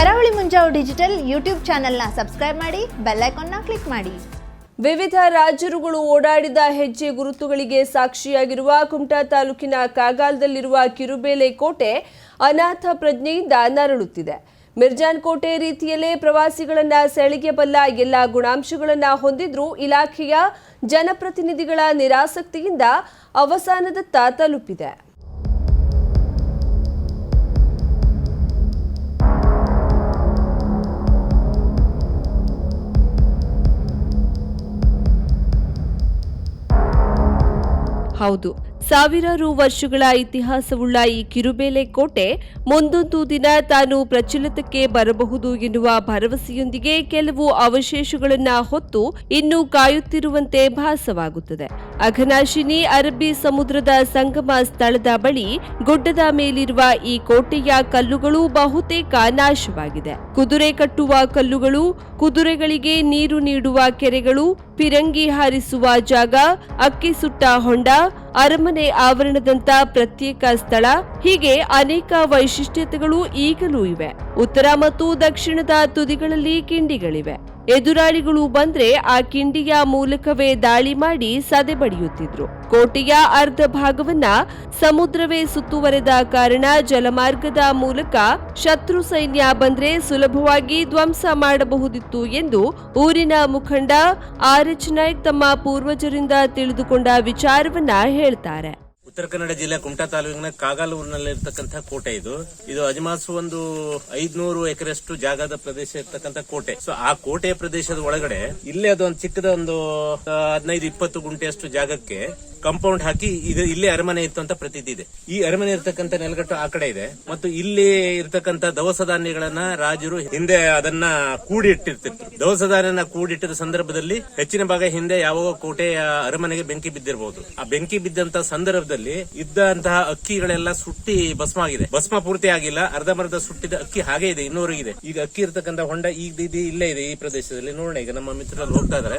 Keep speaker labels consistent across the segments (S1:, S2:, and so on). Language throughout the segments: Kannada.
S1: ಕರಾವಳಿ ಮುಂಜಾವು ಡಿಜಿಟಲ್ ಯೂಟ್ಯೂಬ್ ಚಾನೆಲ್ನ ಸಬ್ಸ್ಕ್ರೈಬ್ ಮಾಡಿ ಬೆಲ್ ಐಕಾನ್ನ ಕ್ಲಿಕ್ ಮಾಡಿ.
S2: ವಿವಿಧ ರಾಜರುಗಳು ಓಡಾಡಿದ ಹೆಜ್ಜೆ ಗುರುತುಗಳಿಗೆ ಸಾಕ್ಷಿಯಾಗಿರುವ ಕುಮಟಾ ತಾಲೂಕಿನ ಕಾಗಾಲದಲ್ಲಿರುವ ಕಿರುಬೇಲೆ ಕೋಟೆ ಅನಾಥ ಪ್ರಜ್ಞೆಯಿಂದ ನರಳುತ್ತಿದೆ. ಮಿರ್ಜಾನ್ ಕೋಟೆ ರೀತಿಯಲ್ಲೇ ಪ್ರವಾಸಿಗಳನ್ನ ಸೆಳೆಯಬಲ್ಲ ಎಲ್ಲ ಗುಣಾಂಶಗಳನ್ನ ಹೊಂದಿದ್ರೂ ಇಲಾಖೆಯ ಜನಪ್ರತಿನಿಧಿಗಳ ನಿರಾಸಕ್ತಿಯಿಂದ ಅವಸಾನದತ್ತ ತಲುಪಿದೆ. ಹೌದು. ಸಾವಿರಾರು ವರ್ಷಗಳ ಇತಿಹಾಸವುಳ್ಳ ಈ ಕಿರುಬೇಲೆ ಕೋಟೆ ಮುಂದೊಂದು ದಿನ ತಾನು ಪ್ರಚಲಿತಕ್ಕೆ ಬರಬಹುದು ಎನ್ನುವ ಭರವಸೆಯೊಂದಿಗೆ ಕೆಲವು ಅವಶೇಷಗಳನ್ನು ಹೊತ್ತು ಇನ್ನೂ ಕಾಯುತ್ತಿರುವಂತೆ ಭಾಸವಾಗುತ್ತದೆ. ಅಘನಾಶಿನಿ ಅರಬ್ಬಿ ಸಮುದ್ರದ ಸಂಗಮ ಸ್ಥಳದ ಬಳಿ ಗುಡ್ಡದ ಮೇಲಿರುವ ಈ ಕೋಟೆಯ ಕಲ್ಲುಗಳು ಬಹುತೇಕ ನಾಶವಾಗಿದೆ. ಕುದುರೆ ಕಟ್ಟುವ ಕಲ್ಲುಗಳು, ಕುದುರೆಗಳಿಗೆ ನೀರು ನೀಡುವ ಕೆರೆಗಳು, ಪಿರಂಗಿ ಹಾರಿಸುವ ಜಾಗ, ಅಕ್ಕಿ ಸುಟ್ಟ ಹೊಂಡ, ಅರಮನೆ ಆವರಣದಂತ ಪ್ರತ್ಯೇಕ ಸ್ಥಳ. ಹೀಗೆ ಅನೇಕ ವೈಶಿಷ್ಟ್ಯತೆಗಳು ಈಗಲೂ ಇವೆ. ಉತ್ತರ ಮತ್ತು ದಕ್ಷಿಣದ ತುದಿಗಳಲ್ಲಿ ಕಿಂಡಿಗಳಿವೆ. ಎದುರಾಳಿಗಳು ಬಂದ್ರೆ ಆ ಕಿಂಡಿಯ ಮೂಲಕವೇ ದಾಳಿ ಮಾಡಿ ಸದೆ ಬಡಿಯುತ್ತಿದ್ರು. ಕೋಟೆಯ ಅರ್ಧ ಭಾಗವನ್ನ ಸಮುದ್ರವೇ ಸುತ್ತುವರೆದ ಕಾರಣ ಜಲಮಾರ್ಗದ ಮೂಲಕ ಶತ್ರು ಸೈನ್ಯ ಬಂದ್ರೆ ಸುಲಭವಾಗಿ ಧ್ವಂಸ ಮಾಡಬಹುದಿತ್ತು ಎಂದು ಊರಿನ ಮುಖಂಡ ಆರ್ ಎಚ್ ನಾಯ್ಕ್ ತಮ್ಮ ಪೂರ್ವಜರಿಂದ ತಿಳಿದುಕೊಂಡ ವಿಚಾರವನ್ನ ಹೇಳ್ತಾರೆ.
S3: ಉತ್ತರ ಕನ್ನಡ ಜಿಲ್ಲೆ ಕುಮಟಾ ತಾಲೂಕಿನ ಕಾಗಾಲೂರಿನಲ್ಲಿ ಇರ್ತಕ್ಕಂಥ ಕೋಟೆ ಇದು. ಇದು ಅಜಮಾಸು ಒಂದು ಐದ್ನೂರು ಎಕರೆಷ್ಟು ಜಾಗದ ಪ್ರದೇಶ ಇರ್ತಕ್ಕಂಥ ಕೋಟೆ. ಸೊ ಆ ಕೋಟೆಯ ಪ್ರದೇಶದ ಒಳಗಡೆ ಇಲ್ಲೇ ಅದೊಂದು ಚಿಕ್ಕದ ಒಂದು ಹದಿನೈದು, ಇಪ್ಪತ್ತು ಗುಂಟೆಯಷ್ಟು ಜಾಗಕ್ಕೆ ಕಾಂಪೌಂಡ್ ಹಾಕಿ ಇದು ಇಲ್ಲೇ ಅರಮನೆ ಇತ್ತು ಅಂತ ಪ್ರತೀತಿ ಇದೆ. ಈ ಅರಮನೆ ಇರ್ತಕ್ಕಂಥ ನೆಲಗಟ್ಟು ಆ ಕಡೆ ಇದೆ. ಮತ್ತು ಇಲ್ಲಿ ಇರ್ತಕ್ಕಂಥ ದವಸ ಧಾನ್ಯಗಳನ್ನ ರಾಜರು ಹಿಂದೆ ಅದನ್ನ ಕೂಡಿ ಇಟ್ಟಿರ್ತಿದ್ರು ದವಸ ಧಾನ್ಯನ ಕೂಡಿಟ್ಟಿದ ಸಂದರ್ಭದಲ್ಲಿ ಹೆಚ್ಚಿನ ಭಾಗ ಹಿಂದೆ ಯಾವಾಗ ಕೋಟೆಯ ಅರಮನೆಗೆ ಬೆಂಕಿ ಬಿದ್ದಿರಬಹುದು ಆ ಬೆಂಕಿ ಬಿದ್ದಂತ ಸಂದರ್ಭದಲ್ಲಿ ಇದ್ದಂತಹ ಅಕ್ಕಿಗಳೆಲ್ಲ ಸುಟ್ಟಿ ಭಸ್ಮ ಆಗಿದೆ ಭಸ್ಮ ಪೂರ್ತಿ ಆಗಿಲ್ಲ ಅರ್ಧಂಬರ್ಧ ಸುಟ್ಟಿದ ಅಕ್ಕಿ ಹಾಗೆ ಇದೆ, ಇನ್ನೂರು ಇದೆ. ಈಗ ಅಕ್ಕಿ ಇರ್ತಕ್ಕಂಥ ಹೊಂಡ ಈಗ ಇಲ್ಲೇ ಇದೆ ಈ ಪ್ರದೇಶದಲ್ಲಿ. ನೋಡೋಣ, ಈಗ ನಮ್ಮ ಮಿತ್ರರು ಹೋಗ್ತಾ ಇದಾರೆ.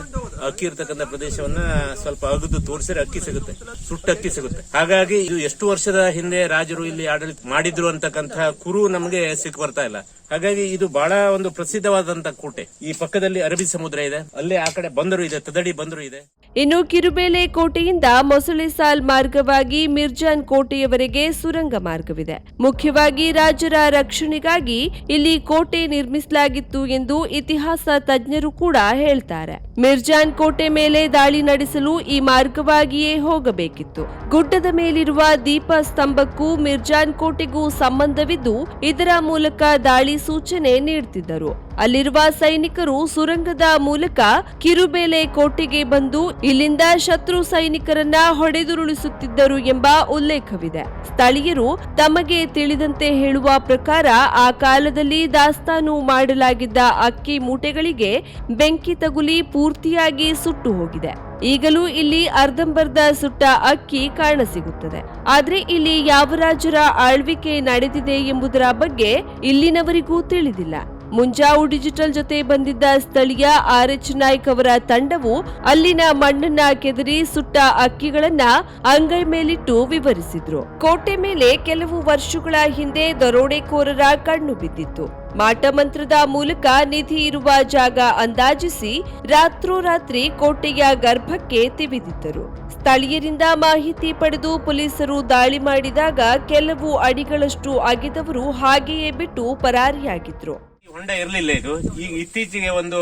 S3: ಅಕ್ಕಿ ಇರ್ತಕ್ಕಂಥ ಪ್ರದೇಶವನ್ನ ಸ್ವಲ್ಪ ಅಗದು ತೋರಿಸಿದ್ರೆ ಅಕ್ಕಿ ಸಿಗುತ್ತೆ, ಸುಟ್ಟ ಅಕ್ಕಿ ಸಿಗುತ್ತೆ. ಹಾಗಾಗಿ ಇದು ಎಷ್ಟು ವರ್ಷದ ಹಿಂದೆ ರಾಜರು ಇಲ್ಲಿ ಆಡಳಿತ ಮಾಡಿದ್ರು ಅಂತಕ್ಕಂತಹ ಕುರು ನಮಗೆ ಸಿಕ್ ಬರ್ತಾ ಇಲ್ಲ. ಹಾಗಾಗಿ ಇದು ಬಹಳ ಒಂದು ಪ್ರಸಿದ್ಧವಾದಂತ ಕೋಟೆ. ಈ ಪಕ್ಕದಲ್ಲಿ ಅರಬ್ಬಿ ಸಮುದ್ರ ಇದೆ. ಅಲ್ಲಿ ಆ ಕಡೆ ಬಂದರು ಇದೆ, ತದಡಿ ಬಂದರು ಇದೆ.
S2: ಇನ್ನು ಕಿರುಬೇಲೆ ಕೋಟೆಯಿಂದ ಮೊಸಳೆ ಸಾಲ್ ಮಾರ್ಗವಾಗಿ ಮಿರ್ಜಾನ್ ಕೋಟೆಯವರೆಗೆ ಸುರಂಗ ಮಾರ್ಗವಿದೆ. ಮುಖ್ಯವಾಗಿ ರಾಜರ ರಕ್ಷಣೆಗಾಗಿ ಇಲ್ಲಿ ಕೋಟೆ ನಿರ್ಮಿಸಲಾಗಿತ್ತು ಎಂದು ಇತಿಹಾಸ ತಜ್ಞರು ಕೂಡ ಹೇಳ್ತಾರೆ. ಮಿರ್ಜಾನ್ ಕೋಟೆ ಮೇಲೆ ದಾಳಿ ನಡೆಸಲು ಈ ಮಾರ್ಗವಾಗಿಯೇ ಹೋಗಬೇಕಿತ್ತು. ಗುಡ್ಡದ ಮೇಲಿರುವ ದೀಪ ಸ್ತಂಭಕ್ಕೂ ಮಿರ್ಜಾನ್ ಕೋಟೆಗೂ ಸಂಬಂಧವಿದ್ದು ಇದರ ಮೂಲಕ ದಾಳಿ ಸೂಚನೆ ನೀಡುತ್ತಿದ್ದರು ಅಲ್ಲಿರುವ ಸೈನಿಕರು ಸುರಂಗದ ಮೂಲಕ ಕಿರುಬೇಲೆ ಕೋಟೆಗೆ ಬಂದು ಇಲ್ಲಿಂದ ಶತ್ರು ಸೈನಿಕರನ್ನ ಹೊಡೆದುರುಳಿಸುತ್ತಿದ್ದರು ಎಂಬ ಉಲ್ಲೇಖವಿದೆ. ಸ್ಥಳೀಯರು ತಮಗೆ ತಿಳಿದಂತೆ ಹೇಳುವ ಪ್ರಕಾರ ಆ ಕಾಲದಲ್ಲಿ ದಾಸ್ತಾನು ಮಾಡಲಾಗಿದ್ದ ಅಕ್ಕಿ ಮೂಟೆಗಳಿಗೆ ಬೆಂಕಿ ತಗುಲಿ ಪೂರ್ತಿಯಾಗಿ ಸುಟ್ಟು ಹೋಗಿದೆ. ಈಗಲೂ ಇಲ್ಲಿ ಅರ್ಧಂಬರ್ಧ ಸುಟ್ಟ ಅಕ್ಕಿ ಕಾಣಸಿಗುತ್ತದೆ ಆದ್ರೆ ಇಲ್ಲಿ ಯಾವ ರಾಜರ ಆಳ್ವಿಕೆ ನಡೆದಿದೆ ಎಂಬುದರ ಬಗ್ಗೆ ಇಲ್ಲಿನವರಿಗೂ ತಿಳಿದಿಲ್ಲ. ಮುಂಜಾವು ಡಿಜಿಟಲ್ ಜೊತೆ ಬಂದಿದ್ದ ಸ್ಥಳೀಯ ಆರ್ ಎಚ್ ನಾಯ್ಕ್ ಅವರ ತಂಡವು ಅಲ್ಲಿನ ಮಣ್ಣನ್ನ ಕೆದರಿ ಸುಟ್ಟ ಅಕ್ಕಿಗಳನ್ನ ಅಂಗೈ ಮೇಲಿಟ್ಟು ವಿವರಿಸಿದ್ರು. ಕೋಟೆ ಮೇಲೆ ಕೆಲವು ವರ್ಷಗಳ ಹಿಂದೆ ದರೋಡೆಕೋರರ ಕಣ್ಣು ಬಿದ್ದಿತ್ತು. ಮಾಟಮಂತ್ರದ ಮೂಲಕ ನಿಧಿ ಇರುವ ಜಾಗ ಅಂದಾಜಿಸಿ ರಾತ್ರೋರಾತ್ರಿ ಕೋಟೆಯ ಗರ್ಭಕ್ಕೆ ತಿವಿದಿದ್ದರು. ಸ್ಥಳೀಯರಿಂದ ಮಾಹಿತಿ ಪಡೆದು ಪೊಲೀಸರು ದಾಳಿ ಮಾಡಿದಾಗ ಕೆಲವು ಅಡಿಗಳಷ್ಟು ಅಗೆದವರು ಹಾಗೆಯೇ ಬಿಟ್ಟು ಪರಾರಿಯಾಗಿದ್ರು.
S3: ಹೊಂಡ ಇರಲಿಲ್ಲ ಇದು. ಈಗ ಇತ್ತೀಚೆಗೆ ಒಂದು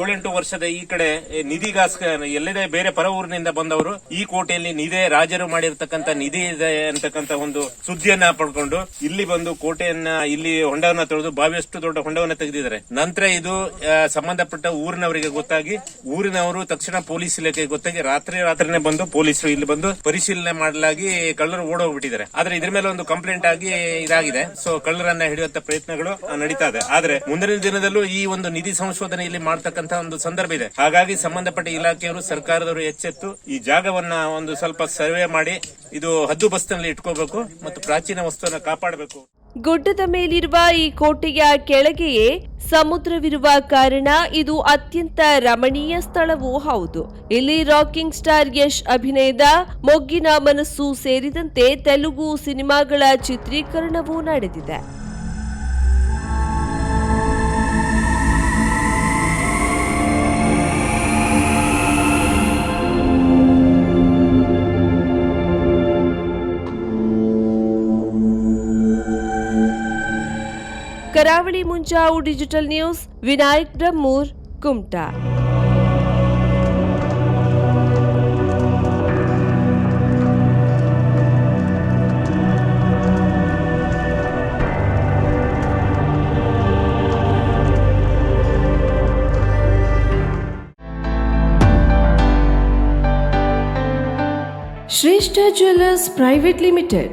S3: ಏಳೆಂಟು ವರ್ಷದ ಈ ಕಡೆ ನಿಧಿಗಾಸ್ಕರ ಎಲ್ಲದೇ ಬೇರೆ ಪರ ಊರಿನಿಂದ ಬಂದವರು, ಈ ಕೋಟೆಯಲ್ಲಿ ನಿಧಿ, ರಾಜರು ಮಾಡಿರ್ತಕ್ಕಂಥ ನಿಧಿ ಇದೆ ಅಂತಕ್ಕಂತ ಒಂದು ಸುದ್ದಿಯನ್ನ ಪಡ್ಕೊಂಡು, ಇಲ್ಲಿ ಬಂದು ಕೋಟೆಯನ್ನ, ಇಲ್ಲಿ ಹೊಂಡವನ್ನ ತೊಳೆದು ಬಾವಿಯಷ್ಟು ದೊಡ್ಡ ಹೊಂಡವನ್ನ ತೆಗೆದಿದ್ದಾರೆ. ನಂತರ ಇದು ಸಂಬಂಧಪಟ್ಟ ಊರಿನವರಿಗೆ ಗೊತ್ತಾಗಿ, ಊರಿನವರು ತಕ್ಷಣ ಪೊಲೀಸ್ ಇಲಾಖೆಗೆ ಗೊತ್ತಾಗಿ, ರಾತ್ರಿ ರಾತ್ರಿನೇ ಬಂದು ಪೊಲೀಸರು ಇಲ್ಲಿ ಬಂದು ಪರಿಶೀಲನೆ ಮಾಡಲಾಗಿ ಕಳ್ಳರು ಓಡೋಗ್ಬಿಟ್ಟಿದ್ದಾರೆ. ಆದ್ರೆ ಇದ್ರ ಮೇಲೆ ಒಂದು ಕಂಪ್ಲೇಂಟ್ ಆಗಿ ಇದಾಗಿದೆ. ಸೊ ಕಳ್ಳರನ್ನ ಹಿಡಿಯುವಂತ ಪ್ರಯತ್ನಗಳು ನಡೀತಾ ಇದೆ. ಆದ್ರೆ ಮುಂದಿನ ದಿನದಲ್ಲೂ ಈ ಒಂದು ನಿಧಿ ಸಂಶೋಧನೆ ಇಲ್ಲಿ ಒಂದು ಸಂದರ್ಭ ಇದೆ. ಹಾಗಾಗಿ ಸಂಬಂಧಪಟ್ಟ ಇಲಾಖೆಯವರು ಸರ್ಕಾರದವರು ಎಚ್ಚೆತ್ತು ಈ ಜಾಗವನ್ನ ಒಂದು ಸ್ವಲ್ಪ ಸರ್ವೆ ಮಾಡಿ ಇದು ಹದ್ದು ಬಸ್ತಿನಲ್ಲಿ ಇಟ್ಕೋಬೇಕು ಮತ್ತು ಪ್ರಾಚೀನ ವಸ್ತುವನ್ನ ಕಾಪಾಡಬೇಕು.
S2: ಗುಡ್ಡದ ಮೇಲಿರುವ ಈ ಕೋಟೆಯ ಕೆಳಗೆಯೇ ಸಮುದ್ರವಿರುವ ಕಾರಣ ಇದು ಅತ್ಯಂತ ರಮಣೀಯ ಸ್ಥಳವೂ ಹೌದು. ಇಲ್ಲಿ ರಾಕಿಂಗ್ ಸ್ಟಾರ್ ಯಶ್ ಅಭಿನಯದ ಮೊಗ್ಗಿನ ಮನಸ್ಸು ಸೇರಿದಂತೆ ತೆಲುಗು ಸಿನಿಮಾಗಳ ಚಿತ್ರೀಕರಣವೂ ನಡೆದಿದೆ. Karavali Munjavu digital news Vinayak Brahmur Kumta. Shreshta jewellers private limited.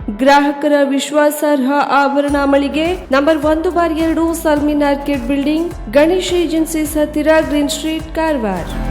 S2: ಗ್ರಾಹಕರ ವಿಶ್ವಾಸಾರ್ಹ ಆಭರಣ ಮಳಿಗೆ ನಂಬರ್ ಒಂದು ಬಾರ್ ಎರಡು ಸಲ್ಮಿನ್ ಆರ್ಕಿಡ್ ಬಿಲ್ಡಿಂಗ್, ಗಣೇಶ್ ಏಜೆನ್ಸೀಸ್ ಹತ್ತಿರ ಗ್ರೀನ್ ಸ್ಟ್ರೀಟ್ ಕಾರವಾರ್.